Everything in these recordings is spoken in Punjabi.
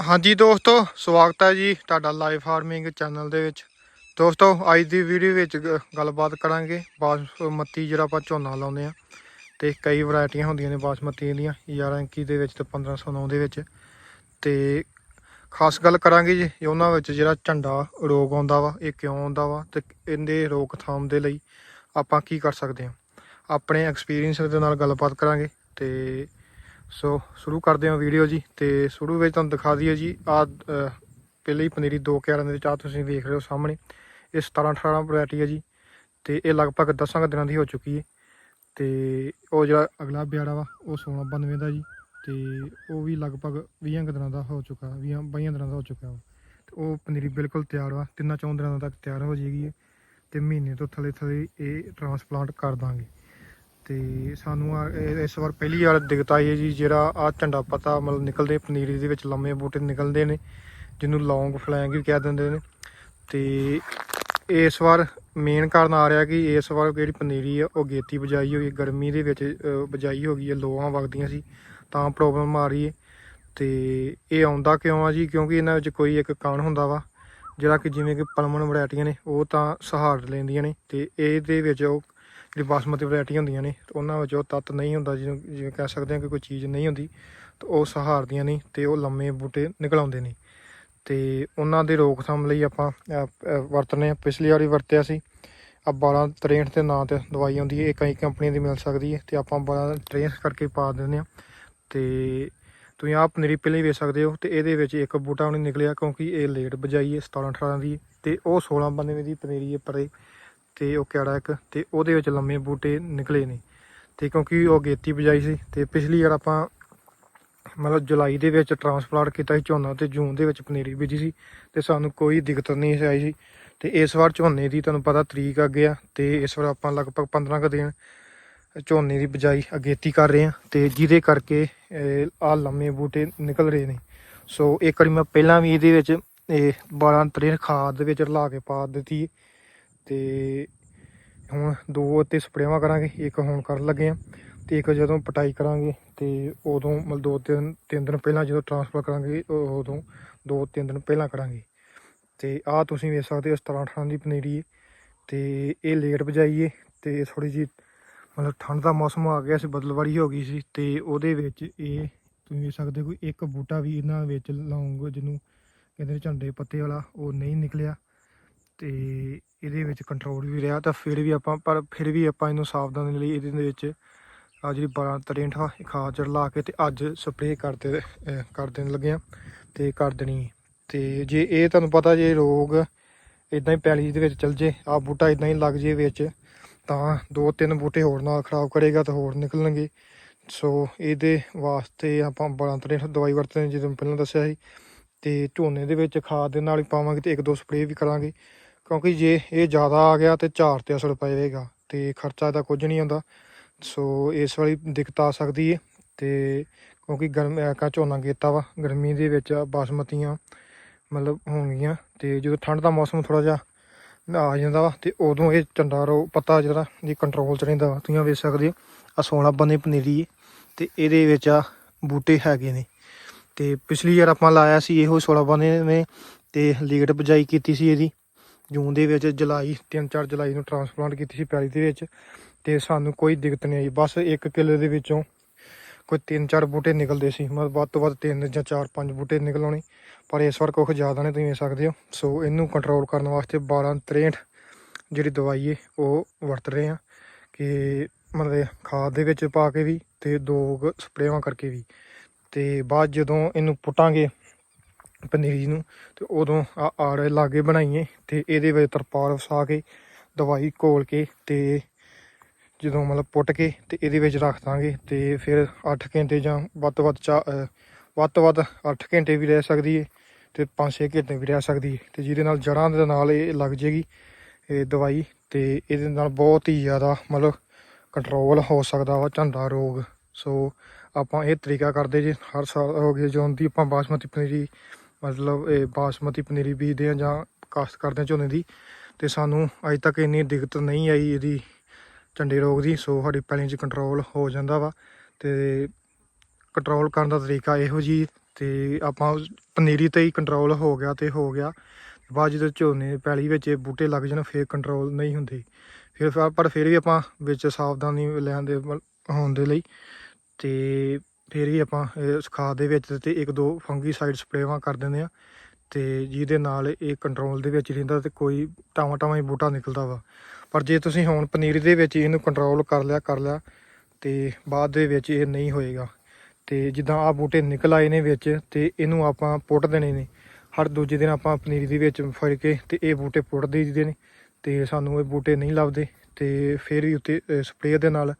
ਹਾਂਜੀ ਦੋਸਤੋ, ਸਵਾਗਤ ਹੈ ਜੀ ਤੁਹਾਡਾ ਲਾਈਵ ਫਾਰਮਿੰਗ ਚੈਨਲ ਦੇ ਵਿੱਚ। ਦੋਸਤੋ, ਅੱਜ ਦੀ ਵੀਡੀਓ ਵਿੱਚ ਗ- ਗੱਲਬਾਤ ਕਰਾਂਗੇ ਬਾਸਮਤੀ ਜਿਹੜਾ ਆਪਾਂ ਝੋਨਾ ਲਾਉਂਦੇ ਆ ਤੇ ਕਈ ਵੈਰਾਈਟੀਆਂ ਹੁੰਦੀਆਂ ਨੇ ਬਾਸਮਤੀ ਦੀਆਂ 11 21 ਦੇ ਵਿੱਚ ਤੇ 1509 ਦੇ ਵਿੱਚ। ਤੇ ਖਾਸ ਗੱਲ ਕਰਾਂਗੇ ਜੀ, ਉਹਨਾਂ ਵਿੱਚ ਜਿਹੜਾ ਝੰਡਾ ਰੋਗ ਆਉਂਦਾ ਵਾ, ਇਹ ਕਿਉਂ ਆਉਂਦਾ ਵਾ ਤੇ ਇਹਦੇ ਰੋਕਥਾਮ ਦੇ ਲਈ ਆਪਾਂ ਕੀ ਕਰ ਸਕਦੇ ਹਾਂ। ਆਪਣੇ ਐਕਸਪੀਰੀਅੰਸ ਦੇ ਨਾਲ ਗੱਲਬਾਤ ਕਰਾਂਗੇ ਤੇ ਸੋ ਸ਼ੁਰੂ ਕਰਦੇ ਹਾਂ ਵੀਡੀਓ ਜੀ ਤੇ ਸ਼ੁਰੂ ਵਿੱਚ ਤੁਹਾਨੂੰ ਦਿਖਾ ਦਈਏ ਜੀ, ਆ ਪਹਿਲੇ ਹੀ ਪਨੀਰੀ ਦੋ ਕਿਆਰਾਂ ਦੇ ਵਿੱਚ ਆ ਤੁਸੀਂ ਵੇਖ ਰਹੇ ਹੋ ਸਾਹਮਣੇ। ਇਹ 17 18 ਵੈਰਾਈਟੀ ਹੈ ਜੀ ਤੇ ਇਹ ਲਗਭਗ 10 ਕੁ ਦਿਨਾਂ ਦੀ ਹੋ ਚੁੱਕੀ ਹੈ। ਤੇ ਉਹ ਜਿਹੜਾ ਅਗਲਾ ਬਿਆੜਾ ਵਾ, ਉਹ 1692 ਦਾ ਜੀ ਤੇ ਉਹ ਵੀ ਲਗਭਗ 20 ਕੁ ਦਿਨਾਂ ਦਾ ਹੋ ਚੁੱਕਾ 20 22 ਦਿਨਾਂ ਦਾ ਹੋ ਚੁੱਕਾ ਵਾ। ਤੇ ਉਹ ਪਨੀਰੀ ਬਿਲਕੁਲ ਤਿਆਰ ਵਾ, ਤਿੰਨਾਂ ਚੌਂ ਦਿਨਾਂ ਤੱਕ ਤਿਆਰ ਹੋ ਜਾਏਗੀ ਇਹ ਤੇ ਮਹੀਨੇ ਤੋਂ ਥੱਲੇ ਥੱਲੇ ਇਹ ਟਰਾਂਸਪਲਾਂਟ ਕਰ ਦਾਂਗੇ। ਤੇ ਸਾਨੂੰ ਆ ਇਹ- ਇਸ ਵਾਰ ਪਹਿਲੀ ਵਾਰ ਦਿੱਕਤ ਆਈ ਹੈ ਜੀ ਜਿਹੜਾ ਆ ਝੰਡਾ ਪਤਾ ਮਤਲਬ ਨਿਕਲਦੇ ਪਨੀਰੀ ਦੇ ਵਿੱਚ ਲੰਮੇ ਬੂਟੇ ਨਿਕਲਦੇ ਨੇ ਜਿਹਨੂੰ ਲੌਂਗ ਫਲੈਂਗ ਵੀ ਕਹਿ ਦਿੰਦੇ ਨੇ। ਤੇ ਇਸ ਵਾਰ ਮੇਨ ਕਾਰਨ ਆ ਰਿਹਾ ਕਿ ਇਸ ਵਾਰ ਜਿਹੜੀ ਪਨੀਰੀ ਆ ਉਹ ਗੇਤੀ ਬਜਾਈ ਹੋਈ ਹੈ ਗਰਮੀ ਦੇ ਵਿੱਚ ਅ, ਬਜਾਈ ਹੋ ਗਈ ਹੈ ਲੋਹਾਂ ਵਗਦੀਆਂ ਸੀ ਤਾਂ ਪ੍ਰੋਬਲਮ ਆ ਰਹੀ ਹੈ। ਤੇ ਇਹ ਆਉਂਦਾ ਕਿਉਂ ਆ ਜੀ? ਕਿਉਂਕਿ ਇਹਨਾਂ ਵਿੱਚ ਕੋਈ ਇੱਕ ਕਣ ਹੁੰਦਾ ਵਾ ਜਿਹੜਾ ਕਿ ਜਿਵੇਂ ਕਿ ਪਲਮਨ ਵੈਰਾਈਟੀਆਂ ਨੇ ਉਹ ਤਾਂ ਸਹਾਰ ਲੈਂਦੀਆਂ ਨੇ ਤੇ ਇਹਦੇ ਵਿੱਚ ਉਹ ਜਿਹੜੀ ਬਾਸਮਤੀ ਵੈਰਾਈਟੀਆਂ ਹੁੰਦੀਆਂ ਨੇ ਤੇ ਉਹਨਾਂ ਵਿੱਚ ਉਹ ਤੱਤ ਨਹੀਂ ਹੁੰਦਾ ਜਿਹਨੂੰ ਜਿਵੇਂ ਕਹਿ ਸਕਦੇ ਹਾਂ ਕਿ ਕੋਈ ਚੀਜ਼ ਨਹੀਂ ਹੁੰਦੀ ਤੇ ਉਹ ਸਹਾਰਦੀਆਂ ਨਹੀਂ ਤੇ ਉਹ ਲੰਮੇ ਬੂਟੇ ਨਿਕਲ ਆਉਂਦੇ ਨੇ। ਤੇ ਉਹਨਾਂ ਦੇ ਰੋਕਥਾਮ ਲਈ ਆਪਾਂ ਅਹ, ਅਹ, ਵਰਤਨੇ ਪਿਛਲੀ ਵਾਰੀ ਵਰਤਿਆ ਸੀ। ਆ 12 63 ਦੇ ਨਾਂ ਤੇ ਦਵਾਈ ਆਉਂਦੀ ਹੈ ਇਹ ਕਈ ਕੰਪਨੀਆਂ ਦੀ ਮਿਲ ਸਕਦੀ ਹੈ ਤੇ ਆਪਾਂ 12 63 ਕਰਕੇ ਪਾ ਦਿੰਦੇ ਆ ਤੇ ਤੁਸੀਂ ਆਹ ਪਨੀਰੀ ਪਹਿਲਾਂ ਹੀ ਵੇਚ ਸਕਦੇ ਹੋ ਤੇ ਇਹਦੇ ਵਿੱਚ ਇੱਕ ਬੂਟਾ ਵੀ ਨਹੀਂ ਨਿਕਲਿਆ ਕਿਉਂਕਿ ਇਹ ਲੇਟ ਬਜਾਈ ਹੈ 17 18 ਦੀ ਤੇ ਉਹ 16 92 ਦੀ ਪਨੀਰੀ ਹੈ ਪਰੇ। ਤੇ ਉਹ ਕਿਹੜਾ ਇੱਕ, ਤੇ ਉਹਦੇ ਵਿੱਚ ਲੰਮੇ ਬੂਟੇ ਨਿਕਲੇ ਨੇ ਤੇ ਕਿਉਂਕਿ ਉਹ ਗੇਤੀ ਬਜਾਈ ਸੀ, ਤੇ ਪਿਛਲੀ ਵਾਰ ਆਪਾਂ ਮਤਲਬ ਜੁਲਾਈ ਦੇ ਵਿੱਚ ਟਰਾਂਸਪਲਾਂਟ ਕੀਤਾ ਸੀ ਝੋਨਾ, ਤੇ ਜੂਨ ਦੇ ਵਿੱਚ ਪਨੀਰੀ ਬੀਜੀ ਸੀ, ਤੇ ਸਾਨੂੰ ਕੋਈ ਦਿੱਕਤ ਨਹੀਂ ਆਈ ਸੀ। ਤੇ ਇਸ ਵਾਰ ਝੋਨੇ ਦੀ ਤੁਹਾਨੂੰ ਪਤਾ ਤਰੀਕ ਅੱਗੇ ਆ, ਤੇ ਇਸ ਵਾਰ ਆਪਾਂ ਲਗਭਗ 15 ਕੁ ਦਿਨ ਝੋਨੇ ਦੀ ਬਜਾਈ ਅਗੇਤੀ ਕਰ ਰਹੇ ਆ, ਤੇ ਜਿਹਦੇ ਕਰਕੇ ਆ ਲੰਮੇ ਬੂਟੇ ਨਿਕਲ ਰਹੇ ਨੇ ਸੋ ਇੱਕ ਵਾਰੀ ਮੈਂ ਪਹਿਲਾਂ ਵੀ ਇਹਦੇ ਵਿੱਚ, ਇਹ 12 ਤਰੇਰ ਖਾਦ ਦੇ ਵਿੱਚ ਰਲਾ ਕੇ ਪਾ ਦਿੱਤੀ ਤੇ ਹੁਣ ਦੋ ਅਤੇ ਸਪਰੇਵਾਂ ਕਰਾਂਗੇ, ਇੱਕ ਹੁਣ ਕਰਨ ਲੱਗੇ ਆ ਤੇ ਇੱਕ ਜਦੋਂ ਪਟਾਈ ਕਰਾਂਗੇ ਤੇ ਉਦੋਂ ਮਤਲਬ ਦੋ ਤਿੰਨ ਤਿੰਨ ਦਿਨ ਪਹਿਲਾਂ ਜਦੋਂ ਟ੍ਰਾਂਸਫਰ ਕਰਾਂਗੇ ਉਦੋਂ ਦੋ ਤਿੰਨ ਦਿਨ ਪਹਿਲਾਂ ਕਰਾਂਗੇ। ਤੇ ਆਹ ਤੁਸੀਂ ਵੇਖ ਸਕਦੇ ਹੋ 17 18 ਦੀ ਪਨੀਰੀ ਹੈ ਤੇ ਇਹ ਲੇਟ ਬਜਾਈਏ ਤੇ ਥੋੜੀ ਜੀ ਮਤਲਬ ਠੰਡ ਦਾ ਮੌਸਮ ਆ ਗਿਆ ਸੀ ਬਦਲਵਾੜੀ ਹੋ ਗਈ ਸੀ ਤੇ ਉਹਦੇ ਵਿੱਚ ਇਹ ਤੁਸੀਂ ਵੇਖ ਸਕਦੇ ਹੋ ਕੋਈ ਇੱਕ ਬੂਟਾ ਵੀ ਇਹਨਾਂ ਵਿੱਚ ਲੌਂਗ ਜਿਹਨੂੰ ਕਹਿੰਦੇ ਝੰਡੇ ਪੱਤੇ ਵਾਲਾ, ਉਹ ਨਹੀਂ ਨਿਕਲਿਆ ਤੇ ਇਹਦੇ ਵਿੱਚ ਕੰਟਰੋਲ ਵੀ ਰਿਹਾ ਤਾਂ ਫਿਰ ਵੀ ਆਪਾਂ ਪਰ ਫਿਰ ਵੀ ਆਪਾਂ ਇਹਨੂੰ ਸਾਵਧਾਨੀ ਲਈ ਇਹਦੇ ਵਿੱਚ ਆ ਜਿਹੜੀ 12 63 ਖਾਦ ਚ ਲਾ ਕੇ ਤੇ ਅੱਜ ਸਪਰੇਅ ਕਰਦੇ ਕਰ ਦੇਣ ਲੱਗੇ ਆ ਤੇ ਕਰ ਦੇਣੀ ਹੈ। ਤੇ ਜੇ ਇਹ ਤੁਹਾਨੂੰ ਪਤਾ ਜੇ ਰੋਗ ਇਦਾਂ ਹੀ ਪੈਲੀ ਦੇ ਵਿੱਚ ਚਲ ਜੇ ਆ ਬੂਟਾ ਇਦਾਂ ਹੀ ਲੱਗ ਜੇ ਵਿੱਚ ਤਾਂ ਦੋ ਤਿੰਨ ਬੂਟੇ ਹੋਰ ਨਾਲ ਖਰਾਬ ਕਰੇਗਾ ਤਾਂ ਹੋਰ ਨਿਕਲਣਗੇ। ਸੋ ਇਹਦੇ ਵਾਸਤੇ ਆਪਾਂ 12 63 ਦਵਾਈ ਵਰਤਦੇ ਹਾਂ, ਜਿਵੇਂ ਪਹਿਲਾਂ ਦੱਸਿਆ ਸੀ। ਤੇ ਝੋਨੇ ਦੇ ਵਿੱਚ ਖਾਦ ਦੇ ਨਾਲ ਹੀ ਪਾਵਾਂਗੇ ਤੇ ਇੱਕ ਦੋ ਸਪਰੇਅ ਵੀ ਕਰਾਂਗੇ। ਕਿਉਂਕਿ ਜੇ ਇਹ ਜ਼ਿਆਦਾ ਆ ਗਿਆ ਤੇ ਝਾੜ ਤੇ ਅਸਰ ਪਏਗਾ ਤੇ ਖਰਚਾ ਤਾਂ ਕੁਝ ਨਹੀਂ ਆਉਂਦਾ ਸੋ ਇਸ ਵਾਲੀ ਦਿੱਕਤ ਆ ਸਕਦੀ ਹੈ ਤੇ ਕਿਉਂਕਿ ਗਰਮ ਕਾ ਝੋਨਾ ਕੀਤਾ ਵਾ, ਗਰਮੀ ਦੇ ਵਿੱਚ ਬਾਸਮਤੀਆਂ ਮਤਲਬ ਹੋਣਗੀਆਂ ਤੇ ਜਦੋਂ ਠੰਡ ਦਾ ਮੌਸਮ ਥੋੜਾ ਜਿਹਾ ਆ ਜਾਂਦਾ ਵਾ ਤੇ ਉਦੋਂ ਇਹ ਝੰਡਾ ਰੋ, ਪੱਤਾ ਜਿਹੜਾ ਜੀ ਕੰਟਰੋਲ ਚ ਰਹਿੰਦਾ ਵਾ, ਤੁਸੀਂ ਵੇਖ ਸਕਦੇ ਹੋ ਆ 16 ਬੰਨੇ ਪਨੀਰੀ ਤੇ ਇਹਦੇ ਵਿੱਚ ਆ ਬੂਟੇ ਹੈਗੇ ਨੇ ਤੇ ਪਿਛਲੀ ਵਾਰ ਆਪਾਂ ਲਾਇਆ ਸੀ ਇਹੋ 16 ਬੰਨੇ ਨੇ ਤੇ ਲੇਟ ਬਜਾਈ ਕੀਤੀ ਸੀ ਇਹਦੀ ਜੂਨ ਦੇ ਵਿੱਚ ਜੁਲਾਈ 3-4 ਜੁਲਾਈ ਨੂੰ ਟਰਾਂਸਪਲਾਂਟ ਕੀਤੀ ਸੀ ਪੈਲੀ ਦੇ ਵਿੱਚ ਤੇ ਸਾਨੂੰ ਕੋਈ ਦਿੱਕਤ ਨਹੀਂ ਆਈ। ਬਸ ਇੱਕ ਕਿੱਲੇ ਦੇ ਵਿੱਚੋਂ ਕੋਈ 3-4 ਬੂਟੇ ਨਿਕਲਦੇ ਸੀ। ਮਤਲਬ ਵੱਧ ਤੋਂ ਵੱਧ 3 ਜਾਂ 4-5 ਬੂਟੇ ਨਿਕਲ ਆਉਣੇ। ਪਰ ਇਸ ਵਾਰ ਕੁਝ ਜ਼ਿਆਦਾ ਨੇ ਤੁਸੀਂ ਵੇਖ ਸਕਦੇ ਹੋ। ਸੋ ਇਹਨੂੰ ਕੰਟਰੋਲ ਕਰਨ ਵਾਸਤੇ 12-63 ਜਿਹੜੀ ਦਵਾਈ ਹੈ ਉਹ ਵਰਤ ਰਹੇ ਆ ਕਿ ਮਤਲਬ ਖਾਦ ਦੇ ਵਿੱਚ ਪਾ ਕੇ ਵੀ ਤੇ ਦੋ ਕੁ ਸਪਰੇਵਾਂ ਕਰਕੇ ਵੀ। ਤੇ ਬਾਅਦ ਜਦੋਂ ਇਹਨੂੰ ਪੁੱਟਾਂਗੇ ਪਨੀਰੀ ਨੂੰ ਤੇ ਉਦੋਂ ਆ ਆੜੇ ਲਾਗੇ ਬਣਾਈਏ ਤੇ ਇਹਦੇ ਵਿੱਚ ਤਰਪਾਲ ਵਸਾ ਕੇ, ਦਵਾਈ ਘੋਲ ਕੇ ਤੇ ਜਦੋਂ ਮਤਲਬ ਪੁੱਟ ਕੇ ਤੇ ਇਹਦੇ ਵਿੱਚ ਰੱਖ ਦਾਂਗੇ ਤੇ ਫਿਰ 8 ਘੰਟੇ ਜਾਂ ਵੱਧ ਤੋਂ ਵੱਧ ਚਾ- ਵੱਧ ਤੋਂ ਵੱਧ 8 ਘੰਟੇ ਵੀ ਰਹਿ ਸਕਦੀ ਹੈ ਤੇ 5-6 ਘੰਟੇ ਵੀ ਰਹਿ ਸਕਦੀ ਹੈ ਤੇ ਜਿਹਦੇ ਨਾਲ ਜੜਾਂ ਦੇ ਨਾਲ ਇਹ ਲੱਗ ਜੇਗੀ ਇਹ ਦਵਾਈ ਤੇ ਇਹਦੇ ਨਾਲ ਬਹੁਤ ਹੀ ਜ਼ਿਆਦਾ ਮਤਲਬ ਕੰਟਰੋਲ ਹੋ ਸਕਦਾ ਵਾ ਝੰਡਾ ਰੋਗ। ਸੋ ਆਪਾਂ ਇਹ ਤਰੀਕਾ ਕਰਦੇ ਜੇ, ਹਰ ਸਾਲ ਹੋ ਗਏ ਜਦੋਂ ਦੀ ਆਪਾਂ ਬਾਸਮਤੀ ਪਨੀਰੀ ਮਤਲਬ ਇਹ ਬਾਸਮਤੀ ਪਨੀਰੀ ਬੀਜਦੇ ਆ ਜਾਂ ਕਾਸ਼ਤ ਕਰਦੇ ਆ ਝੋਨੇ ਦੀ, ਤੇ ਸਾਨੂੰ ਅਜੇ ਤੱਕ ਇੰਨੀ ਦਿੱਕਤ ਨਹੀਂ ਆਈ ਇਹਦੀ ਝੰਡੇ ਰੋਗ ਦੀ, ਸੋ ਸਾਡੀ ਪੈਲੀ 'ਚ ਕੰਟਰੋਲ ਹੋ ਜਾਂਦਾ ਵਾ, ਤੇ ਕੰਟਰੋਲ ਕਰਨ ਦਾ ਤਰੀਕਾ ਇਹੋ ਜੀ, ਤੇ ਆਪਾਂ ਪਨੀਰੀ ਤੇ ਹੀ ਕੰਟਰੋਲ ਹੋ ਗਿਆ ਤੇ ਹੋ ਗਿਆ, ਬਾਅਦ ਜਦੋਂ ਝੋਨੇ ਪੈਲੀ ਵਿੱਚ ਬੂਟੇ ਲੱਗ ਜਾਣ, ਫਿਰ ਕੰਟਰੋਲ ਨਹੀਂ ਹੁੰਦੀ, ਫਿਰ ਫਿਰ- ਪਰ ਫਿਰ ਵੀ ਆਪਾਂ ਵਿੱਚ ਸਾਵਧਾਨੀ ਲੈਣ ਦੇ ਹੋਣ ਦੇ ਲਈ, ਤੇ ਫਿਰ ਹੀ ਆਪਾਂ ਇਸ ਖਾਦ ਦੇ ਵਿੱਚ ਤੇ ਇੱਕ ਦੋ ਫੰਗੀਸਾਈਡ ਸਪਰੇਵਾਂ ਕਰ ਦਿੰਦੇ ਆ ਤੇ ਜਿਹਦੇ ਨਾਲ ਇਹ ਕੰਟਰੋਲ ਦੇ ਵਿੱਚ ਰਹਿੰਦਾ ਤੇ ਕੋਈ ਟਾਵਾਂ ਟਾਵਾਂ ਹੀ ਬੂਟਾ ਨਿਕਲਦਾ ਵਾ। ਪਰ ਜੇ ਤੁਸੀਂ ਹੁਣ ਪਨੀਰੀ ਦੇ ਵਿੱਚ ਇਹਨੂੰ ਕੰਟਰੋਲ ਕਰ ਲਿਆ ਕਰ ਲਿਆ ਤੇ ਬਾਅਦ ਦੇ ਵਿੱਚ ਇਹ ਨਹੀਂ ਹੋਏਗਾ। ਤੇ ਜਿੱਦਾਂ ਆ ਬੂਟੇ ਨਿਕਲ ਆਏ ਨੇ ਵਿੱਚ ਤੇ ਇਹਨੂੰ ਆਪਾਂ ਪੁੱਟ ਦੇਣੇ ਨੇ। ਹਰ ਦੂਜੇ ਦਿਨ ਆਪਾਂ ਪਨੀਰੀ ਦੇ ਵਿੱਚ ਫੜ ਕੇ ਤੇ ਇਹ ਬੂਟੇ ਪੁੱਟ ਦੇਈਦੇ ਨੇ ਤੇ ਸਾਨੂੰ ਇਹ ਬੂਟੇ ਨਹੀਂ ਲੱਭਦੇ ਤੇ ਫਿਰ ਵੀ ਉੱਤੇ ਸਪਰੇਅ ਦੇ ਨਾਲ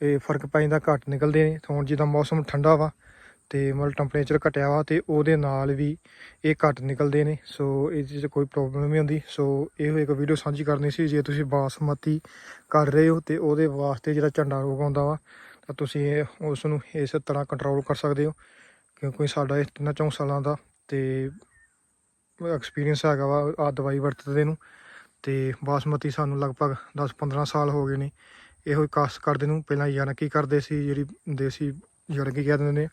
ਇਹ ਫ਼ਰਕ ਪੈ ਜਾਂਦਾ, ਘੱਟ ਨਿਕਲਦੇ ਨੇ। ਹੁਣ ਜਿੱਦਾਂ ਮੌਸਮ ਠੰਡਾ ਵਾ ਤੇ ਮਤਲਬ ਟੈਂਪਰੇਚਰ ਘਟਿਆ ਵਾ ਤੇ ਉਹਦੇ ਨਾਲ ਵੀ ਇਹ ਘੱਟ ਨਿਕਲਦੇ ਨੇ। ਸੋ ਇਸ 'ਚ ਕੋਈ ਪ੍ਰੋਬਲਮ ਨਹੀਂ ਹੁੰਦੀ। ਸੋ ਇਹੋ ਇੱਕ ਵੀਡੀਓ ਸਾਂਝੀ ਕਰਨੀ ਸੀ। ਜੇ ਤੁਸੀਂ ਬਾਸਮਤੀ ਕਰ ਰਹੇ ਹੋ ਤੇ ਉਹਦੇ ਵਾਸਤੇ ਜਿਹੜਾ ਝੰਡਾ ਰੋਗ ਆਉਂਦਾ ਵਾ, ਤਾਂ ਤੁਸੀਂ ਇਹ ਉਸ ਨੂੰ ਇਸ ਤਰ੍ਹਾਂ ਕੰਟਰੋਲ ਕਰ ਸਕਦੇ ਹੋ। ਕਿਉਂਕਿ ਸਾਡਾ ਇਹ ਤਿੰਨਾਂ ਚੌਂ ਸਾਲਾਂ ਦਾ ਤੇ ਐਕਸਪੀਰੀਅੰਸ ਹੈਗਾ ਵਾ ਆ ਦਵਾਈ ਵਰਤਦੇ ਨੂੰ। ਤੇ ਬਾਸਮਤੀ ਸਾਨੂੰ ਲਗਭਗ 10-15 ਸਾਲ ਹੋ ਗਏ ਨੇ। ਇਹੋ ਹੀ ਕਾਸ ਕਰਦੇ ਨੂੰ, ਪਹਿਲਾਂ ਯਾਨਕੀ ਕਰਦੇ ਸੀ, ਜਿਹੜੀ ਦੇਸੀ ਯੜਕੀ ਕਹਿ ਦਿੰਦੇ ਨੇ।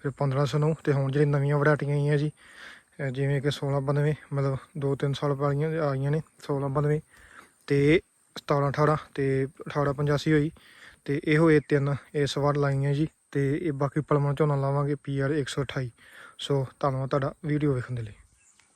ਫਿਰ 1500 ਨੂੰ, ਤੇ ਹੁਣ ਜਿਹੜੀ ਨਵੀਆਂ ਵੈਰਾਈਟੀਆਂ ਆਈਆਂ ਜੀ ਜਿਵੇਂ ਕਿ 1692 ਮਤਲਬ 2-3 ਸਾਲ ਪਹਿਲੀਆਂ ਆਈਆਂ ਨੇ 1692 ਤੇ 1718 ਤੇ 1885 ਹੋਈ, ਤੇ ਇਹੋ ਇਹ ਤਿੰਨ ਇਸ ਵਾਰ ਲਾਈਆਂ ਜੀ, ਤੇ ਇਹ ਬਾਕੀ ਪਲਮਣ ਝੋਨਾ ਲਾਵਾਂਗੇ ਪੀਆਰ 128 ਸੋ ਧੰਨਵਾਦ ਤੁਹਾਡਾ ਵੀਡੀਓ ਵੇਖਣ ਦੇ ਲਈ।